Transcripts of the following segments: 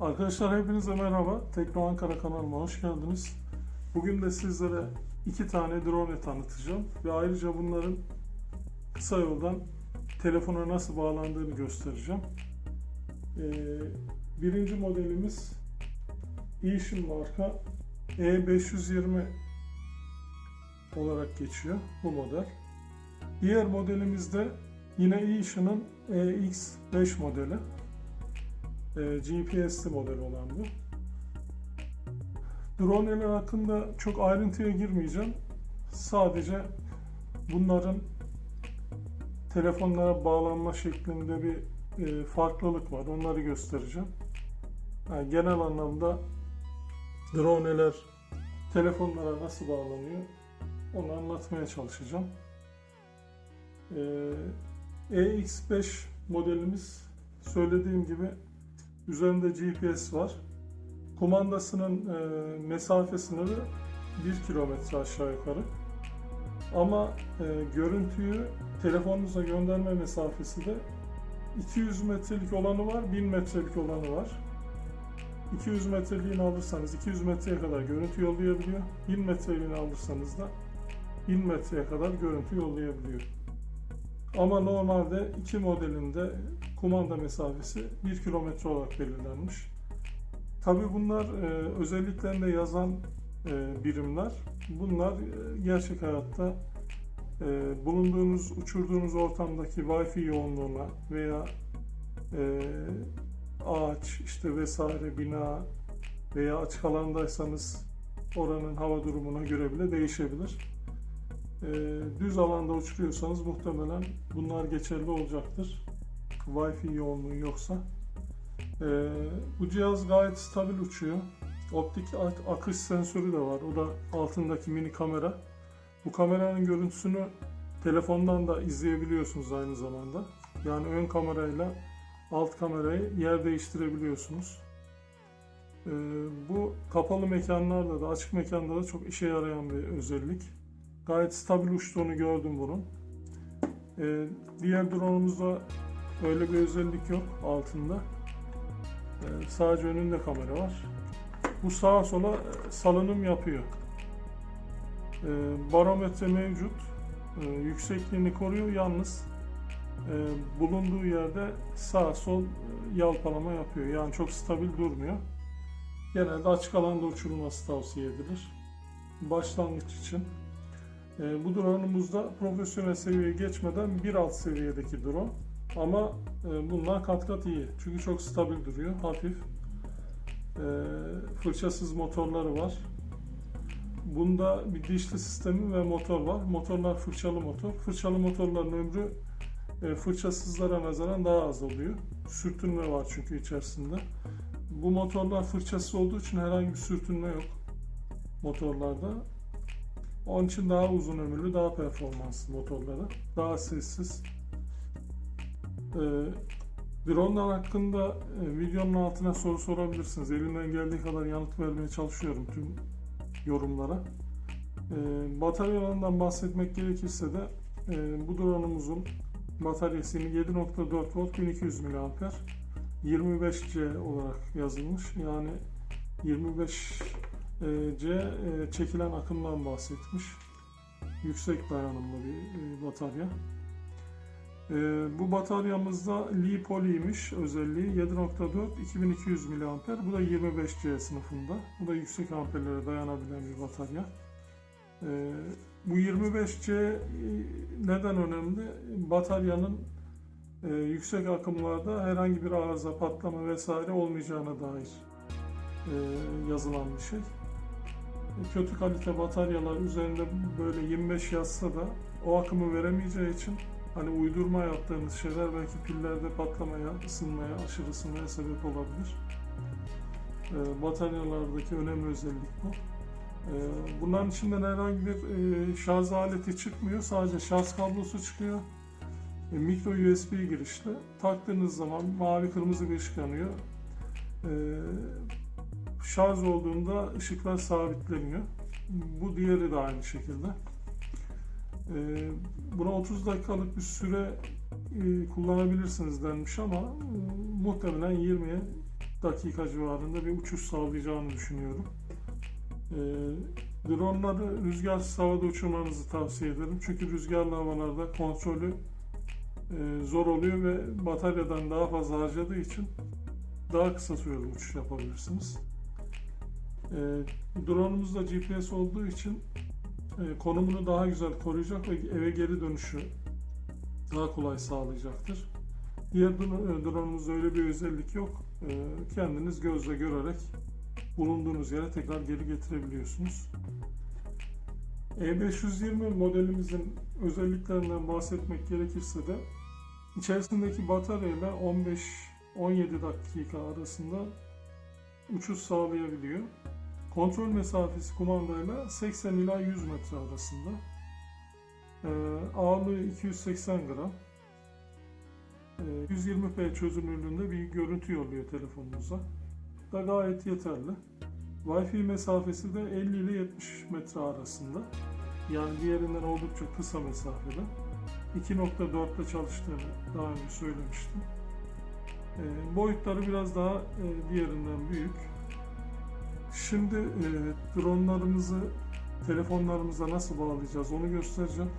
Arkadaşlar hepinize merhaba. Tekno Ankara kanalıma hoş geldiniz. Bugün de sizlere iki tane drone tanıtacağım ve ayrıca bunların kısa yoldan telefona nasıl bağlandığını göstereceğim. Ee, birinci modelimiz Eason marka E520 olarak geçiyor bu model. Diğer modelimizde yine Eason'ın EX5 modeli. E, GPS'li model olan bu. Drone'ler hakkında çok ayrıntıya girmeyeceğim. Sadece bunların telefonlara bağlanma şeklinde bir e, farklılık var. Onları göstereceğim. Yani genel anlamda drone'ler telefonlara nasıl bağlanıyor onu anlatmaya çalışacağım. Ee, EX5 modelimiz söylediğim gibi üzerinde GPS var. Kumandasının e, mesafe sınırı 1 kilometre aşağı yukarı. Ama e, görüntüyü telefonunuza gönderme mesafesi de 200 metrelik olanı var, 1000 metrelik olanı var. 200 metreliğini alırsanız 200 metreye kadar görüntü yollayabiliyor. 1000 metreliğini alırsanız da 1000 metreye kadar görüntü yollayabiliyor. Ama normalde iki modelinde kumanda mesafesi 1 kilometre olarak belirlenmiş. Tabi bunlar e, özelliklerinde yazan e, birimler. Bunlar e, gerçek hayatta e, bulunduğunuz, uçurduğunuz ortamdaki Wi-Fi yoğunluğuna veya e, ağaç işte vesaire bina veya açık alandaysanız oranın hava durumuna göre bile değişebilir. Ee, düz alanda uçuruyorsanız muhtemelen bunlar geçerli olacaktır. Wi-Fi yoğunluğu yoksa. Ee, bu cihaz gayet stabil uçuyor. Optik ak- akış sensörü de var. O da altındaki mini kamera. Bu kameranın görüntüsünü telefondan da izleyebiliyorsunuz aynı zamanda. Yani ön kamerayla alt kamerayı yer değiştirebiliyorsunuz. Ee, bu kapalı mekanlarda da açık mekanda da çok işe yarayan bir özellik. Gayet stabil uçtuğunu gördüm bunun. Ee, diğer drone'umuzda öyle bir özellik yok altında. Ee, sadece önünde kamera var. Bu sağa sola e, salınım yapıyor. Ee, barometre mevcut. Ee, yüksekliğini koruyor yalnız e, bulunduğu yerde sağ sol e, yalpalama yapıyor. Yani çok stabil durmuyor. Genelde açık alanda uçurulması tavsiye edilir. Başlangıç için. E, bu drone'umuzda profesyonel seviyeye geçmeden bir alt seviyedeki drone. Ama e, bunlar kat kat iyi. Çünkü çok stabil duruyor. Hafif. E, fırçasız motorları var. Bunda bir dişli sistemi ve motor var. Motorlar fırçalı motor. Fırçalı motorların ömrü e, fırçasızlara nazaran daha az oluyor. Sürtünme var çünkü içerisinde. Bu motorlar fırçasız olduğu için herhangi bir sürtünme yok motorlarda. Onun için daha uzun ömürlü, daha performanslı motorları. Daha sessiz. Ee, dronelar hakkında e, videonun altına soru sorabilirsiniz. Elimden geldiği kadar yanıt vermeye çalışıyorum tüm yorumlara. Ee, bataryalarından bahsetmek gerekirse de e, bu drone'umuzun bataryasını 7.4 volt 1200 mAh 25C olarak yazılmış. Yani 25C e, çekilen akımdan bahsetmiş. Yüksek dayanımlı bir e, batarya. E, bu bataryamızda Li Poly'ymiş özelliği 7.4 2200 mAh. Bu da 25C sınıfında. Bu da yüksek amperlere dayanabilen bir batarya. Bu 25C neden önemli? Bataryanın yüksek akımlarda herhangi bir arıza, patlama vesaire olmayacağına dair yazılan bir şey. Kötü kalite bataryalar üzerinde böyle 25 yazsa da o akımı veremeyeceği için hani uydurma yaptığınız şeyler belki pillerde patlamaya, ısınmaya, aşırı ısınmaya sebep olabilir. E, bataryalardaki önemli özellik bu. E, bunların içinden herhangi bir e, şarj aleti çıkmıyor. Sadece şarj kablosu çıkıyor. E, mikro USB girişli. Taktığınız zaman mavi kırmızı bir ışık yanıyor. E, şarj olduğunda ışıklar sabitleniyor. Bu diğeri de aynı şekilde. E, buna 30 dakikalık bir süre e, kullanabilirsiniz denmiş ama e, muhtemelen 20'ye dakika civarında bir uçuş sağlayacağını düşünüyorum. E, Dronları rüzgarsız havada uçurmanızı tavsiye ederim. Çünkü rüzgarlı havalarda kontrolü e, zor oluyor ve bataryadan daha fazla harcadığı için daha kısa süreli uçuş yapabilirsiniz. E, drone'umuzda GPS olduğu için e, konumunu daha güzel koruyacak ve eve geri dönüşü daha kolay sağlayacaktır. Diğer e, drone'umuzda öyle bir özellik yok. E, kendiniz gözle görerek bulunduğunuz yere tekrar geri getirebiliyorsunuz. E520 modelimizin özelliklerinden bahsetmek gerekirse de içerisindeki bataryayla 15-17 dakika arasında uçuş sağlayabiliyor. Kontrol mesafesi kumandayla 80 ila 100 metre arasında. Ee, ağırlığı 280 gram. Ee, 120p çözünürlüğünde bir görüntü yolluyor telefonunuza. Da gayet yeterli. Wi-Fi mesafesi de 50 ile 70 metre arasında. Yani diğerinden oldukça kısa mesafede. 2.4'te çalıştığını daha önce söylemiştim. Ee, boyutları biraz daha e, diğerinden büyük. Şimdi e, dronlarımızı telefonlarımıza nasıl bağlayacağız onu göstereceğim.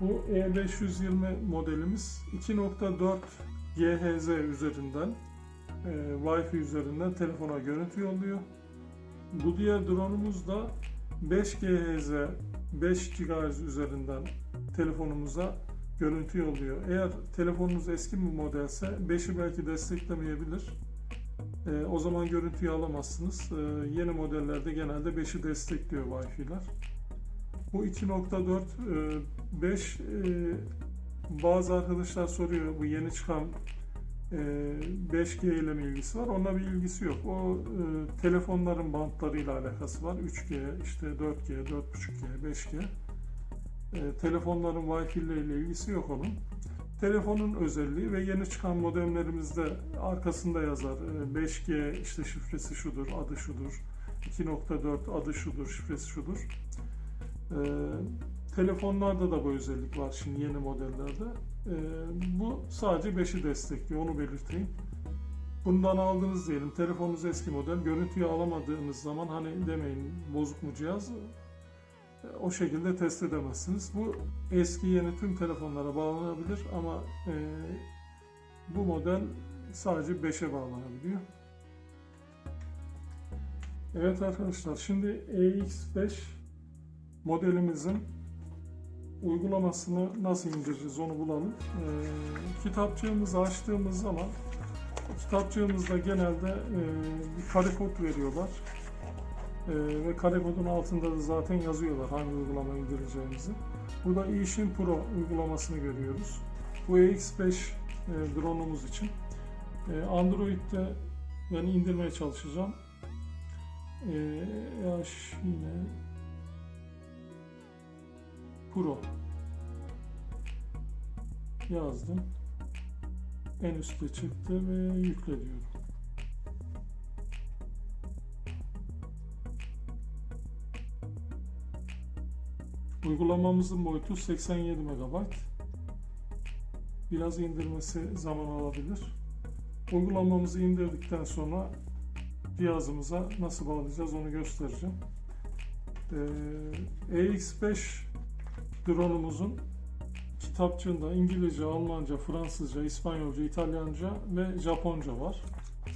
Bu E520 modelimiz 2.4 GHz üzerinden e, Wi-Fi üzerinden telefona görüntü yolluyor. Bu diğer drone'umuz da 5 GHz 5 GHz üzerinden telefonumuza görüntü yolluyor. Eğer telefonunuz eski bir modelse 5'i belki desteklemeyebilir. E, o zaman görüntüyü alamazsınız. E, yeni modellerde genelde 5'i destekliyor Wi-Fi'ler. Bu 2.4 e, 5 e, bazı arkadaşlar soruyor bu yeni çıkan e, 5G ile mi ilgisi var? Onunla bir ilgisi yok. O e, telefonların bantlarıyla alakası var. 3G, işte 4G, 4.5G, 5G. E, telefonların Wi-Fi ile ilgisi yok onun. Telefonun özelliği ve yeni çıkan modemlerimizde arkasında yazar. E, 5G işte şifresi şudur, adı şudur. 2.4 adı şudur, şifresi şudur. E, telefonlarda da bu özellik var şimdi yeni modellerde. E, bu sadece 5'i destekliyor, onu belirteyim. Bundan aldınız diyelim, telefonunuz eski model, görüntüyü alamadığınız zaman hani demeyin bozuk mu cihaz, o şekilde test edemezsiniz. Bu eski yeni tüm telefonlara bağlanabilir ama e, bu model sadece 5'e bağlanabiliyor. Evet arkadaşlar şimdi EX5 modelimizin uygulamasını nasıl indireceğiz onu bulalım. E, kitapçığımızı açtığımız zaman kitapçığımızda genelde e, bir kare kod veriyorlar. Ee, ve kare kodun altında da zaten yazıyorlar hangi uygulama indireceğimizi. Burada eSIM Pro uygulamasını görüyoruz. Bu EX5 e, drone'umuz için. E, Android'de ben indirmeye çalışacağım. E, yine Pro yazdım. En üstte çıktı ve yükle diyorum. Uygulamamızın boyutu 87 MB. Biraz indirmesi zaman alabilir. Uygulamamızı indirdikten sonra cihazımıza nasıl bağlayacağız onu göstereceğim. Ee, EX5 drone'umuzun kitapçığında İngilizce, Almanca, Fransızca, İspanyolca, İtalyanca ve Japonca var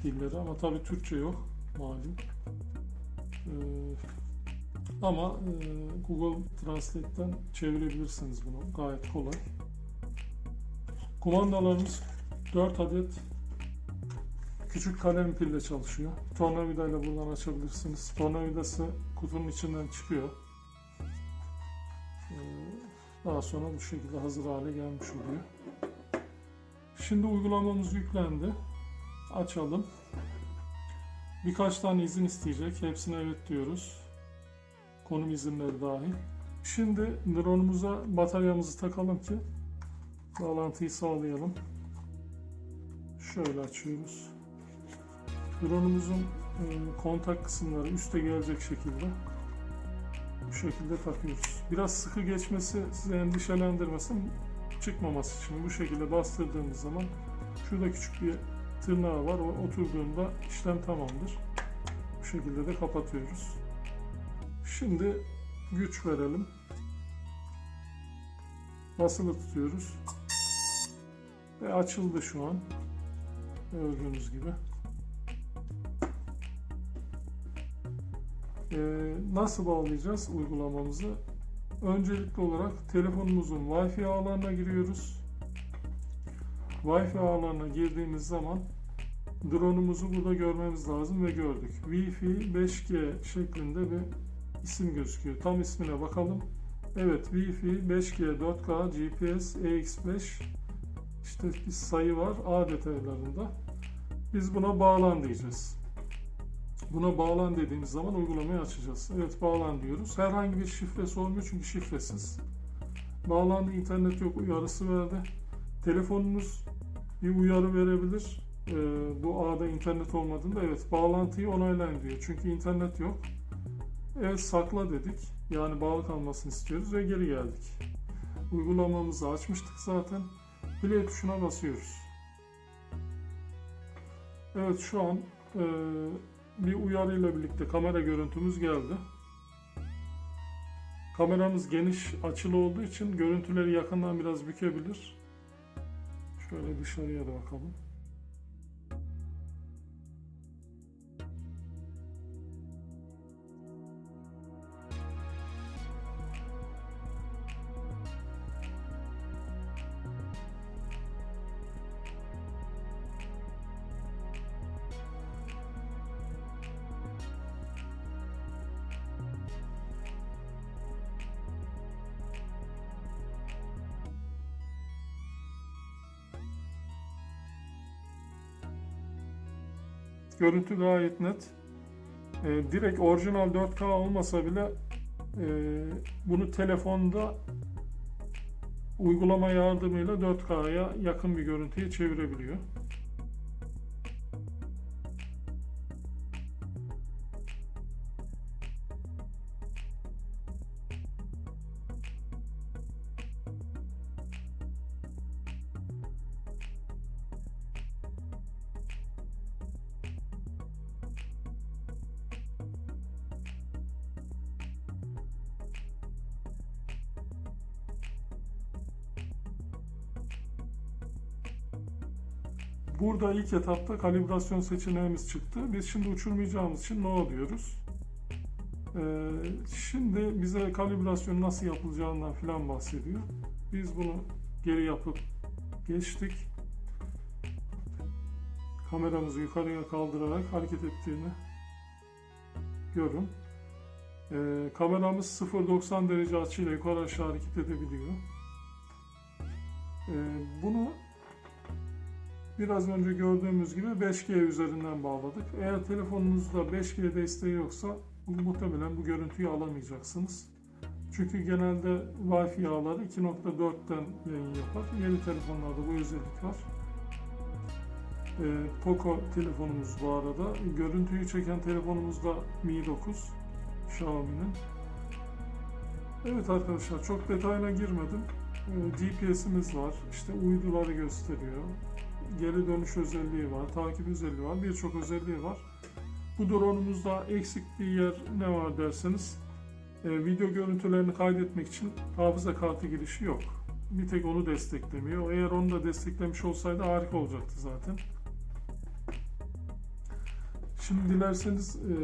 dilleri ama tabi Türkçe yok malum. Ee, ama e, Google Translate'ten çevirebilirsiniz bunu. Gayet kolay. Kumandalarımız 4 adet küçük kalem pille çalışıyor. Tornavida ile buradan açabilirsiniz. Tornavidası kutunun içinden çıkıyor. Ee, Daha sonra bu şekilde hazır hale gelmiş oluyor. Şimdi uygulamamız yüklendi. Açalım. Birkaç tane izin isteyecek. Hepsine evet diyoruz konum izinleri dahil. Şimdi drone'umuza bataryamızı takalım ki bağlantıyı sağlayalım. Şöyle açıyoruz. Drone'umuzun e, kontak kısımları üste gelecek şekilde bu şekilde takıyoruz. Biraz sıkı geçmesi sizi endişelendirmesin. Çıkmaması için bu şekilde bastırdığımız zaman şurada küçük bir tırnağı var. O oturduğunda işlem tamamdır. Bu şekilde de kapatıyoruz. Şimdi güç verelim. Basılı tutuyoruz. Ve açıldı şu an. Gördüğünüz gibi. Ee, nasıl bağlayacağız uygulamamızı? Öncelikli olarak telefonumuzun Wi-Fi ağlarına giriyoruz. Wi-Fi ağlarına girdiğimiz zaman drone'umuzu burada görmemiz lazım ve gördük. Wi-Fi 5G şeklinde bir isim gözüküyor. Tam ismine bakalım. Evet Wi-Fi 5G 4K GPS EX5 işte bir sayı var A detaylarında. Biz buna bağlan diyeceğiz. Buna bağlan dediğimiz zaman uygulamayı açacağız. Evet bağlan diyoruz. Herhangi bir şifresi olmuyor çünkü şifresiz. Bağlandı internet yok uyarısı verdi. Telefonunuz bir uyarı verebilir. Ee, bu ağda internet olmadığında evet bağlantıyı onaylayın diyor. Çünkü internet yok. Evet sakla dedik. Yani bağlı kalmasını istiyoruz ve geri geldik. Uygulamamızı açmıştık zaten. Play tuşuna basıyoruz. Evet şu an e, bir uyarıyla birlikte kamera görüntümüz geldi. Kameramız geniş açılı olduğu için görüntüleri yakından biraz bükebilir. Şöyle dışarıya da bakalım. Görüntü gayet net. Ee, direkt orijinal 4K olmasa bile e, bunu telefonda uygulama yardımıyla 4K'ya yakın bir görüntüye çevirebiliyor. Burada ilk etapta kalibrasyon seçeneğimiz çıktı. Biz şimdi uçurmayacağımız için no diyoruz. Ee, şimdi bize kalibrasyon nasıl yapılacağından filan bahsediyor. Biz bunu geri yapıp geçtik. Kameramızı yukarıya kaldırarak hareket ettiğini görün. Ee, kameramız 0.90 derece açıyla yukarı aşağı hareket edebiliyor. Ee, bunu Biraz önce gördüğümüz gibi 5G üzerinden bağladık. Eğer telefonunuzda 5G desteği yoksa muhtemelen bu görüntüyü alamayacaksınız. Çünkü genelde Wi-Fi ağları 2.4'ten yayın yapar. Yeni telefonlarda bu özellik var. Ee, Poco telefonumuz bu arada. Görüntüyü çeken telefonumuz da Mi 9 Xiaomi'nin. Evet arkadaşlar çok detayına girmedim. Ee, GPS'imiz var. İşte uyduları gösteriyor geri dönüş özelliği var, takip özelliği var, birçok özelliği var. Bu drone'umuzda eksik bir yer ne var derseniz, e, video görüntülerini kaydetmek için hafıza kartı girişi yok. Bir tek onu desteklemiyor. Eğer onu da desteklemiş olsaydı harika olacaktı zaten. Şimdi dilerseniz e,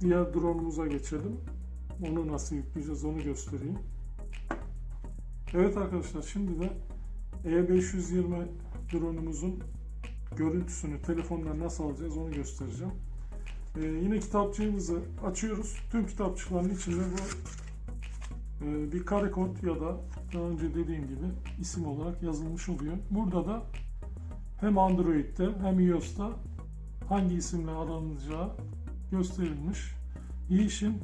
diğer drone'umuza geçelim. Onu nasıl yükleyeceğiz onu göstereyim. Evet arkadaşlar şimdi de E520 drone'umuzun görüntüsünü telefondan nasıl alacağız onu göstereceğim. Ee, yine kitapçığımızı açıyoruz. Tüm kitapçıkların içinde bu e, bir kare kod ya da daha önce dediğim gibi isim olarak yazılmış oluyor. Burada da hem Android'de hem iOS'ta hangi isimle aranılacağı gösterilmiş. İşin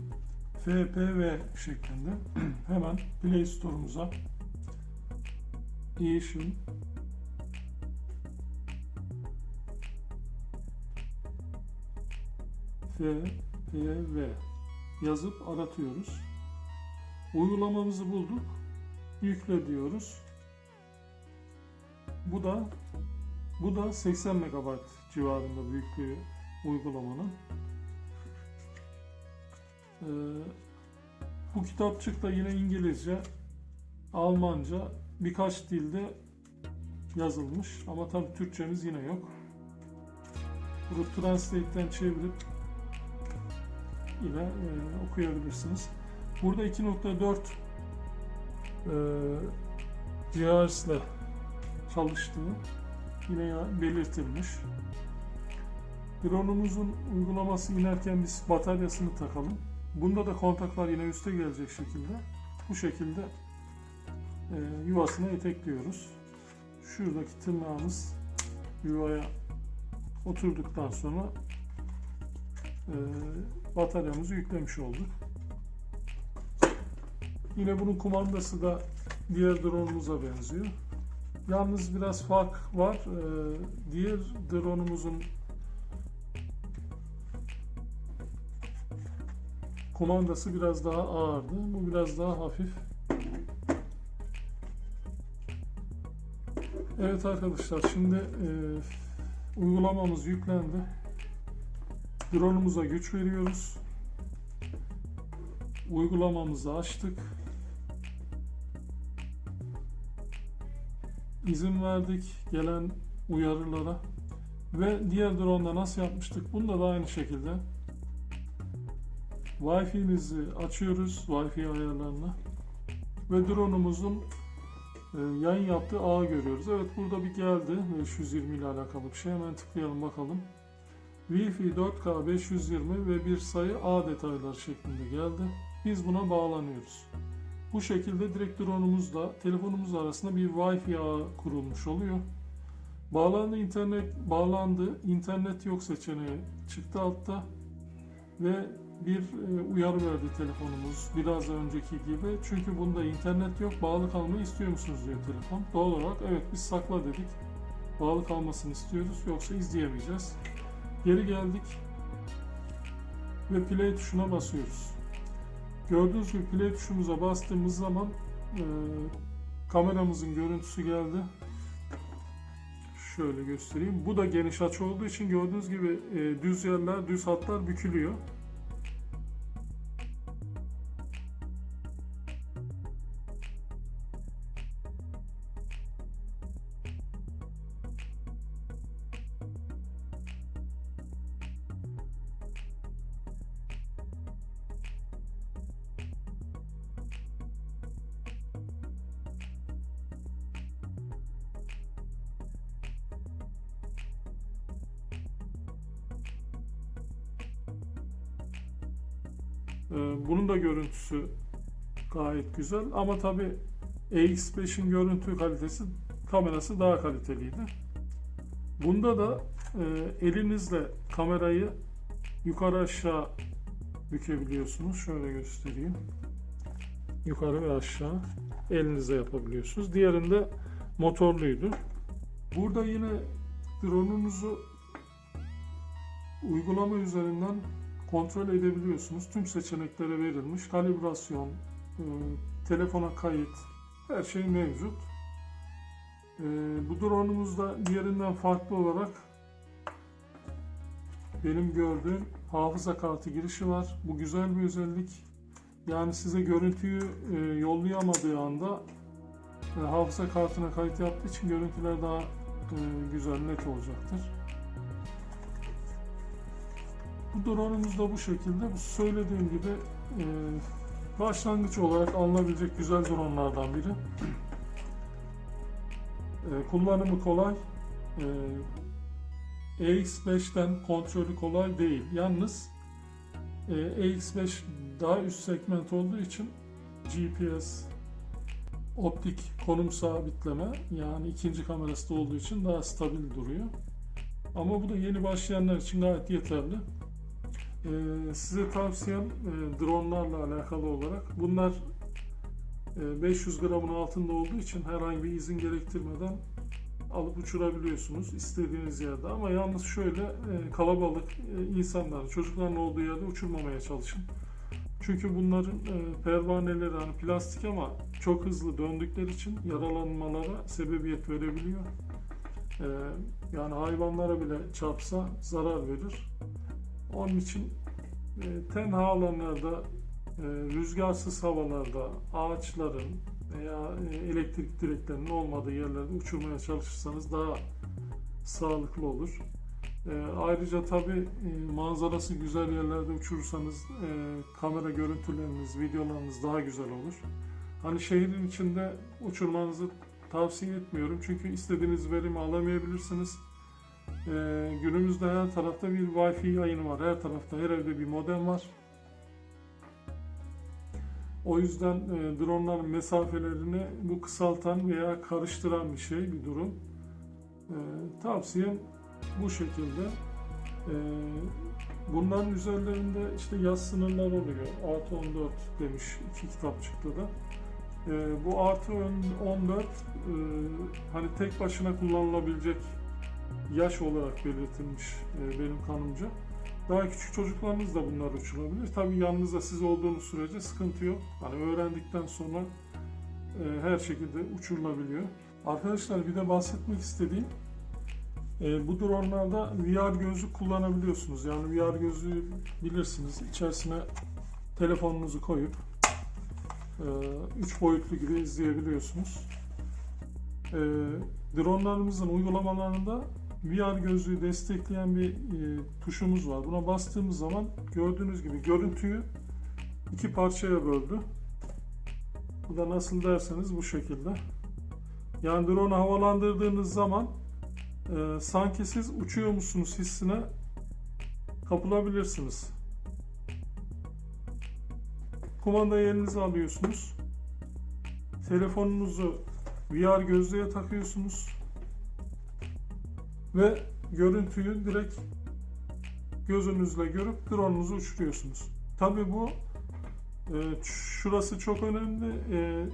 FPV şeklinde hemen Play Store'umuza İşin F, P, V yazıp aratıyoruz. Uygulamamızı bulduk. Yükle diyoruz. Bu da Bu da 80 MB civarında büyüklüğü uygulamanın. Ee, bu kitapçık da yine İngilizce, Almanca, birkaç dilde yazılmış ama tabi Türkçemiz yine yok. Bunu Translate'den çevirip yine e, okuyabilirsiniz. Burada 2.4 e, GHz'le çalıştığı yine belirtilmiş. Drone'umuzun uygulaması inerken biz bataryasını takalım. Bunda da kontaklar yine üste gelecek şekilde. Bu şekilde e, yuvasına etekliyoruz. Şuradaki tırnağımız yuvaya oturduktan sonra e, bataryamızı yüklemiş olduk. Yine bunun kumandası da diğer drone'umuza benziyor. Yalnız biraz fark var. E, diğer drone'umuzun kumandası biraz daha ağırdı. Bu biraz daha hafif. Evet arkadaşlar şimdi e, uygulamamız yüklendi. Drone'umuza güç veriyoruz. Uygulamamızı açtık. İzin verdik gelen uyarılara. Ve diğer drone'da nasıl yapmıştık? Bunda da aynı şekilde Wi-Fi'mizi açıyoruz Wi-Fi ayarlarını ve drone'umuzun e, yayın yaptığı ağı görüyoruz. Evet burada bir geldi 520 ile alakalı bir şey. Hemen tıklayalım bakalım. Wi-Fi 4K 520 ve bir sayı ağ detayları şeklinde geldi. Biz buna bağlanıyoruz. Bu şekilde direkt drone'umuzla telefonumuz arasında bir Wi-Fi ağı kurulmuş oluyor. Bağlandı internet bağlandı. internet yok seçeneği çıktı altta ve bir e, uyarı verdi telefonumuz biraz önceki gibi. Çünkü bunda internet yok. Bağlı kalmayı istiyor musunuz diyor telefon. Doğal olarak evet biz sakla dedik. Bağlı kalmasını istiyoruz yoksa izleyemeyeceğiz. Geri geldik ve play tuşuna basıyoruz. Gördüğünüz gibi play tuşumuza bastığımız zaman e, kameramızın görüntüsü geldi. Şöyle göstereyim. Bu da geniş açı olduğu için gördüğünüz gibi e, düz yerler, düz hatlar bükülüyor. Görüntüsü gayet güzel ama tabi EX5'in görüntü kalitesi kamerası daha kaliteliydi. Bunda da e, elinizle kamerayı yukarı aşağı bükebiliyorsunuz. Şöyle göstereyim. Yukarı ve aşağı elinizle yapabiliyorsunuz. Diğerinde motorluydu. Burada yine drone'unuzu uygulama üzerinden kontrol edebiliyorsunuz. Tüm seçeneklere verilmiş. Kalibrasyon, e, telefona kayıt, her şey mevcut. E, bu drone'umuzda diğerinden farklı olarak benim gördüğüm hafıza kartı girişi var. Bu güzel bir özellik. Yani size görüntüyü e, yollayamadığı anda hafıza kartına kayıt yaptığı için görüntüler daha güzel, net olacaktır. Bu drone'umuz da bu şekilde. Bu söylediğim gibi e, başlangıç olarak alınabilecek güzel drone'lardan biri. E, kullanımı kolay. E, EX5'ten kontrolü kolay değil. Yalnız e, EX5 daha üst segment olduğu için GPS optik konum sabitleme yani ikinci kamerası da olduğu için daha stabil duruyor. Ama bu da yeni başlayanlar için gayet yeterli. Ee, size tavsiyem e, dronlarla alakalı olarak bunlar e, 500 gramın altında olduğu için herhangi bir izin gerektirmeden alıp uçurabiliyorsunuz istediğiniz yerde ama yalnız şöyle e, kalabalık e, insanların çocukların olduğu yerde uçurmamaya çalışın. Çünkü bunların e, pervaneleri hani plastik ama çok hızlı döndükleri için yaralanmalara sebebiyet verebiliyor. Ee, yani hayvanlara bile çarpsa zarar verir. Onun için e, tenha alanlarda, e, rüzgarsız havalarda, ağaçların veya e, elektrik direklerinin olmadığı yerlerde uçurmaya çalışırsanız daha sağlıklı olur. E, ayrıca tabi manzarası güzel yerlerde uçurursanız e, kamera görüntüleriniz, videolarınız daha güzel olur. Hani şehrin içinde uçurmanızı tavsiye etmiyorum çünkü istediğiniz verimi alamayabilirsiniz. E, günümüzde her tarafta bir Wi-Fi yayını var. Her tarafta, her evde bir modem var. O yüzden e, dronların mesafelerini bu kısaltan veya karıştıran bir şey, bir durum. E, tavsiyem bu şekilde. E, bunların üzerlerinde işte yaz sınırlar oluyor. Artı 14 demiş iki kitapçıkta da. E, bu artı ön- 14 e, hani tek başına kullanılabilecek yaş olarak belirtilmiş e, benim kanımca. Daha küçük çocuklarınız da bunlar uçurabilir. Tabii yanınızda siz olduğunuz sürece sıkıntı yok. Hani öğrendikten sonra e, her şekilde uçurulabiliyor. Arkadaşlar bir de bahsetmek istediğim e, bu dronlarda VR gözlük kullanabiliyorsunuz. Yani VR gözlüğü bilirsiniz. İçerisine telefonunuzu koyup 3 boyutlu gibi izleyebiliyorsunuz. Dronlarımızın uygulamalarında VR gözlüğü destekleyen bir e, tuşumuz var. Buna bastığımız zaman gördüğünüz gibi görüntüyü iki parçaya böldü. Bu da nasıl derseniz bu şekilde. Yani drone'u havalandırdığınız zaman e, sanki siz uçuyormuşsunuz hissine kapılabilirsiniz. Kumandayı elinize alıyorsunuz. Telefonunuzu VR gözlüğe takıyorsunuz ve görüntüyü direkt gözünüzle görüp drone'unuzu uçuruyorsunuz. Tabii bu e, şurası çok önemli. E,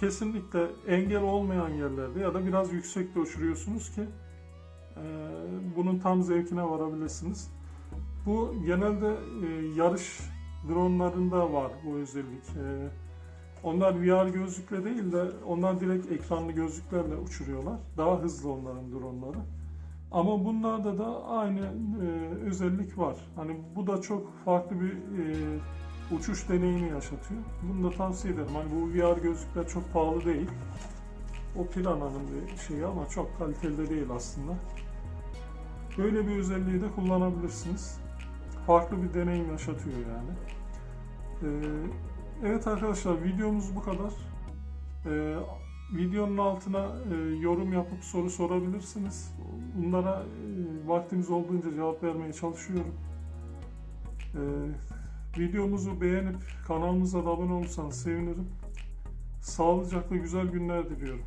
kesinlikle engel olmayan yerlerde ya da biraz yüksekte uçuruyorsunuz ki e, bunun tam zevkine varabilirsiniz. Bu genelde e, yarış dronlarında var bu özellik. E, onlar VR gözlükle değil de onlar direkt ekranlı gözlüklerle uçuruyorlar. Daha hızlı onların dronları. Ama bunlarda da aynı e, özellik var. Hani bu da çok farklı bir e, uçuş deneyimi yaşatıyor. Bunu da tavsiye ederim. Hani bu VR gözlükler çok pahalı değil. O Piranha'nın bir şeyi ama çok kaliteli de değil aslında. Böyle bir özelliği de kullanabilirsiniz. Farklı bir deneyim yaşatıyor yani. Ee, evet arkadaşlar videomuz bu kadar. Ee, videonun altına e, yorum yapıp soru sorabilirsiniz. Bunlara e, vaktimiz olduğunca cevap vermeye çalışıyorum. Ee, videomuzu beğenip kanalımıza da abone olursanız sevinirim. Sağlıcakla güzel günler diliyorum.